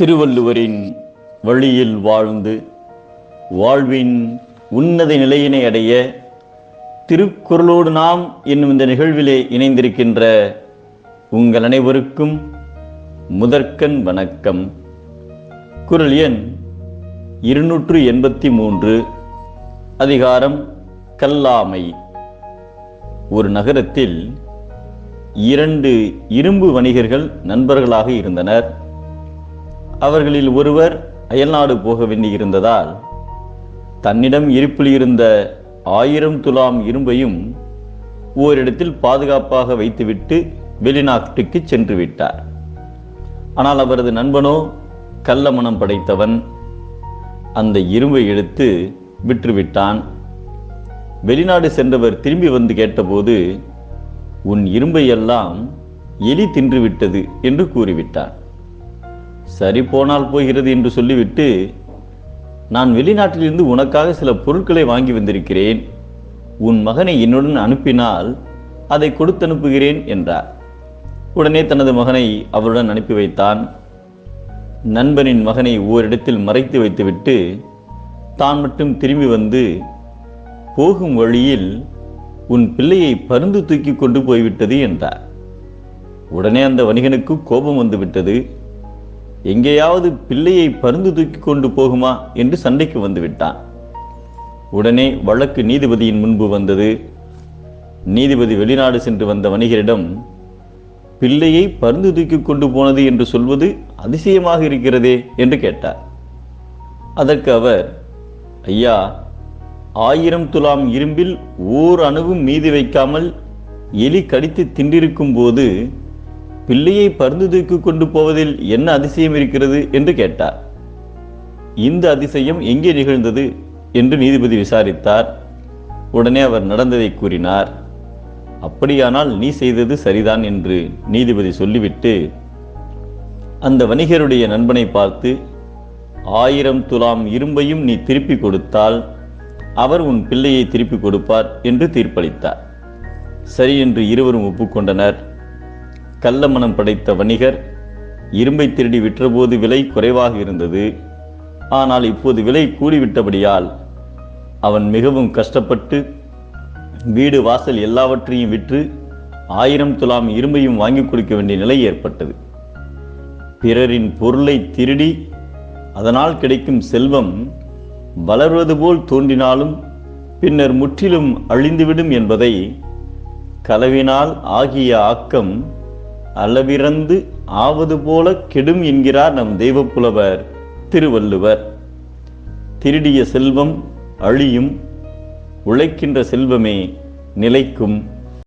திருவள்ளுவரின் வழியில் வாழ்ந்து வாழ்வின் உன்னத நிலையினை அடைய திருக்குறளோடு நாம் என்னும் இந்த நிகழ்விலே இணைந்திருக்கின்ற உங்கள் அனைவருக்கும் முதற்கண் வணக்கம். குரல் எண் இருநூற்று எண்பத்தி மூன்று அதிகாரம் கல்லாமை. ஒரு நகரத்தில் இரண்டு இரும்பு வணிகர்கள் நண்பர்களாக இருந்தனர். அவர்களில் ஒருவர் அயல்நாடு போக வேண்டியிருந்ததால் தன்னிடம் இருப்பில் இருந்த ஆயிரம் துலாம் இரும்பையும் ஓரிடத்தில் பாதுகாப்பாக வைத்துவிட்டு வெளிநாட்டுக்கு சென்று விட்டார் ஆனால் அவரது நண்பனோ கள்ள மனம் படைத்தவன் அந்த இரும்பை எடுத்து விற்றுவிட்டான். வெளிநாடு சென்றவர் திரும்பி வந்து கேட்டபோது உன் இரும்பை எல்லாம் எலி தின்றுவிட்டது என்று கூறிவிட்டான். சரி போனால் போகிறது என்று சொல்லிவிட்டு நான் வெளிநாட்டிலிருந்து உனக்காக சில பொருட்களை வாங்கி வந்திருக்கிறேன். உன் மகனை என்னுடன் அனுப்பினால் அதை கொடுத்து அனுப்புகிறேன் என்றார். உடனே தனது மகனை அவருடன் அனுப்பி வைத்தான். நண்பனின் மகனை ஓரிடத்தில் மறைத்து வைத்துவிட்டு தான் மட்டும் திரும்பி வந்து போகும் வழியில் உன் பிள்ளையை பருந்து தூக்கி கொண்டு போய்விட்டது என்றார். உடனே அந்த வணிகனுக்கு கோபம் வந்துவிட்டது. எங்கேயாவது பிள்ளையை பருந்து தூக்கி கொண்டு போகுமா என்று சண்டைக்கு வந்து விட்டான் உடனே வழக்கு நீதிபதியின் முன்பு வந்தது. நீதிபதி வெளிநாடு சென்று வந்த வணிகரிடம் பிள்ளையை பருந்து தூக்கி கொண்டு போனது என்று சொல்வது அதிசயமாக இருக்கிறதே என்று கேட்டார். அதற்கு அவர் ஐயா ஆயிரம் துலாம் இரும்பில் ஓர் அணுவும் மீதி வைக்காமல் எலி கடித்து தின்றிருக்கும் போது பிள்ளையை பருந்து தூக்கி கொண்டு போவதில் என்ன அதிசயம் இருக்கிறது என்று கேட்டார். இந்த அதிசயம் எங்கே நிகழ்ந்தது என்று நீதிபதி விசாரித்தார். உடனே அவர் நடந்ததை கூறினார். அப்படியானால் நீ செய்தது சரிதான் என்று நீதிபதி சொல்லிவிட்டு அந்த வணிகருடைய நண்பனை பார்த்து ஆயிரம் துலாம் இரும்பையும் நீ திருப்பி கொடுத்தால் அவர் உன் பிள்ளையை திருப்பி கொடுப்பார் என்று தீர்ப்பளித்தார். சரி என்று இருவரும் ஒப்புக்கொண்டனர். கள்ள மனம் படைத்த வணிகர் இரும்பை திருடி விற்றபோது விலை குறைவாக இருந்தது. ஆனால் இப்போது விலை கூடிவிட்டபடியால் அவன் மிகவும் கஷ்டப்பட்டு வீடு வாசல் எல்லாவற்றையும் விற்று ஆயிரம் துலாம் இரும்பையும் வாங்கி கொடுக்க வேண்டிய நிலை ஏற்பட்டது. பிறரின் பொருளை திருடி அதனால் கிடைக்கும் செல்வம் வளர்வது போல் தோன்றினாலும் பின்னர் முற்றிலும் அழிந்துவிடும் என்பதை கலவினால் ஆகிய ஆக்கம் அளவிறந்து ஆவது போல கெடும் என்கிறார் நம் தெய்வப்புலவர் திருவள்ளுவர். திருடிய செல்வம் அழியும் உழைக்கின்ற செல்வமே நிலைக்கும்.